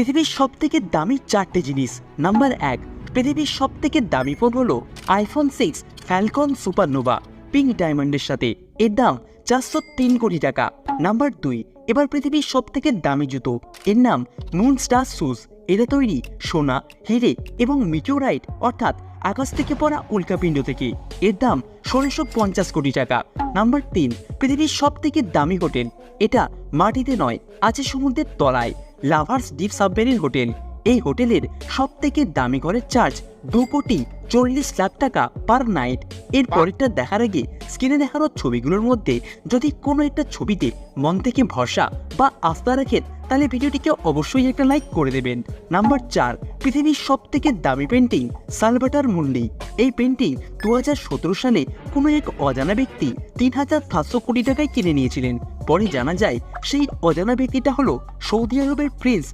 পৃথিবীর সব থেকে দামি চারটে জিনিস, নাম্বার এক, পৃথিবীর সব থেকে দামি ফোন হলো iPhone six Falcon Supernova pink ডায়মন্ডের সাথে। এর দাম চারশো তিন কোটি টাকা। নাম্বার দুই, এবার পৃথিবীর সব থেকে দামি জুতো। এর নাম মুন স্টার শুজ এরা তৈরি সোনা, হিরে এবং মিটিওরাইট অর্থাৎ আকাশ থেকে পড়া উল্কাপিণ্ড থেকে। এর দাম ষোলোশো পঞ্চাশ কোটি টাকা। নাম্বার তিন, পৃথিবীর সব থেকে দামি হোটেল। এটা মাটিতে নয়, আছে সমুদ্রের তলায়। Lovers deep submarine hotel. এই হোটেলের সব থেকে দামি ঘরের চার্জ দু কোটি চল্লিশ লাখ টাকা পার নাইট। এর পরেরটা দেখার আগে স্ক্রিনে দেখানো ছবিগুলোর মধ্যে যদি কোনো একটা ছবিতে মন থেকে ভরসা বা আস্থা রাখেন, তাহলে ভিডিওটিকে অবশ্যই একটা লাইক করে দেবেন। নাম্বার চার, পৃথিবীর সব থেকে দামি পেন্টিং সালভাটার মুন্ডি। এই পেন্টিং দু হাজার সতেরো সালে কোনো এক অজানা ব্যক্তি তিন হাজার সাতশো কোটি টাকায় কিনে নিয়েছিলেন। পরে জানা যায় সেই অজানা ব্যক্তিটা হলো সৌদি আরবের প্রিন্স